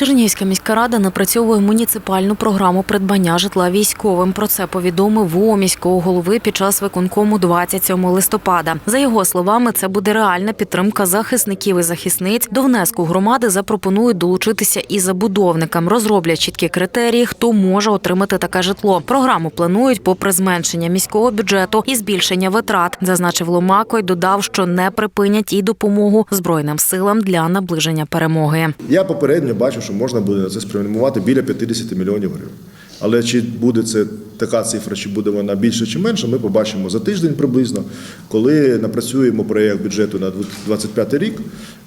Чернігівська міська рада напрацьовує муніципальну програму придбання житла військовим. Про це повідомив ВО міського голови під час виконкому 27 листопада. За його словами, це буде реальна підтримка захисників і захисниць. До внеску громади запропонують долучитися і забудовникам. Розроблять чіткі критерії, хто може отримати таке житло. Програму планують попри зменшення міського бюджету і збільшення витрат. Зазначив Ломако й додав, що не припинять і допомогу збройним силам для наближення перемоги. Я попередньо бачу, що можна буде на це спрямувати біля 50 мільйонів гривень. Але чи буде це така цифра, чи буде вона більше чи менше, ми побачимо за тиждень приблизно, коли напрацюємо проєкт бюджету на 2025 рік.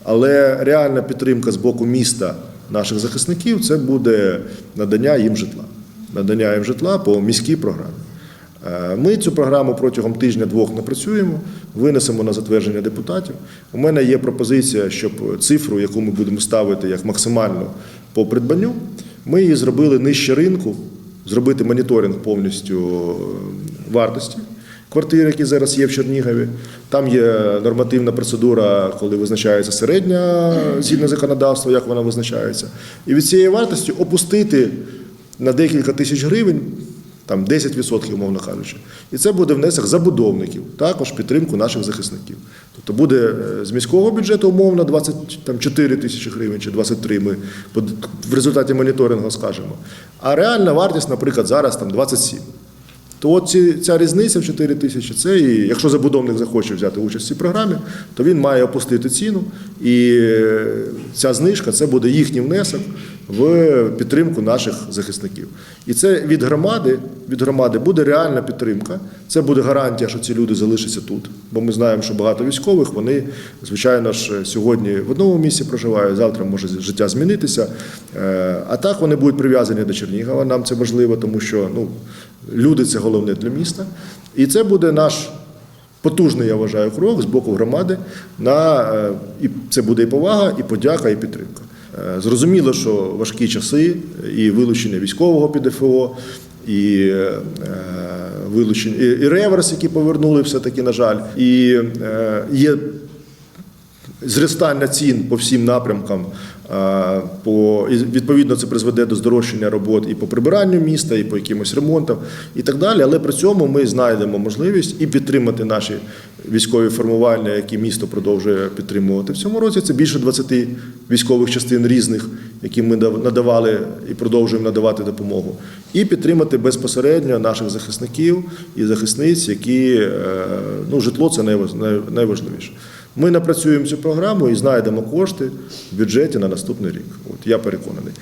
Але реальна підтримка з боку міста наших захисників це буде надання їм житла. Надання їм житла по міській програмі. Е, Ми цю програму протягом тижня-двох напрацюємо, винесемо на затвердження депутатів. У мене є пропозиція, щоб цифру, яку ми будемо ставити як максимальну по придбанню, ми її зробили нижче ринку, зробити моніторинг повністю е, вартості квартир, які зараз є в Чернігові. Там є нормативна процедура, коли визначається середня згідно законодавства, як вона визначається. І від цієї вартості опустити на декілька тисяч гривень там 10%, умовно кажучи. І це буде внесок забудовників, також підтримку наших захисників. Тобто буде е, з міського бюджету умовно 24 тисячі гривень чи 23, ми в результаті моніторингу скажемо. А реальна вартість, наприклад, зараз там 27. То от ці, ця різниця в 4 тисячі, це і якщо забудовник захоче взяти участь в цій програмі, то він має опустити ціну, і е, ця знижка це буде їхній внесок в підтримку наших захисників. І це від громади, від громади буде реальна підтримка. Це буде гарантія, що ці люди залишаться тут. Бо ми знаємо, що багато військових вони, звичайно ж, сьогодні в одному місці проживають, завтра може життя змінитися. Е, А так вони будуть прив'язані до Чернігова. Нам це важливо, тому що ну, люди це головне для міста. І це буде наш потужний, я вважаю, крок з боку громади. На, е, і це буде і повага, і подяка, і підтримка. Е, Зрозуміло, що важкі часи, і вилучення військового ПДФО, і е, вилучення і, реверс, які повернули все-таки, на жаль, і е, є зростання цін по всім напрямкам. е, По відповідно це призведе до здорожчання робот і по прибиранню міста, і по якимось ремонтам, і так далі. Але при цьому ми знайдемо можливість і підтримати наші військові формування, які місто продовжує підтримувати в цьому році. Це більше 20 військових частин різних, яким ми надавали і продовжуємо надавати допомогу, і підтримати безпосередньо наших захисників і захисниць, які е, ну житло це найважливіше. Ми напрацюємо цю програму і знайдемо кошти в бюджеті на наступний рік. От я переконаний.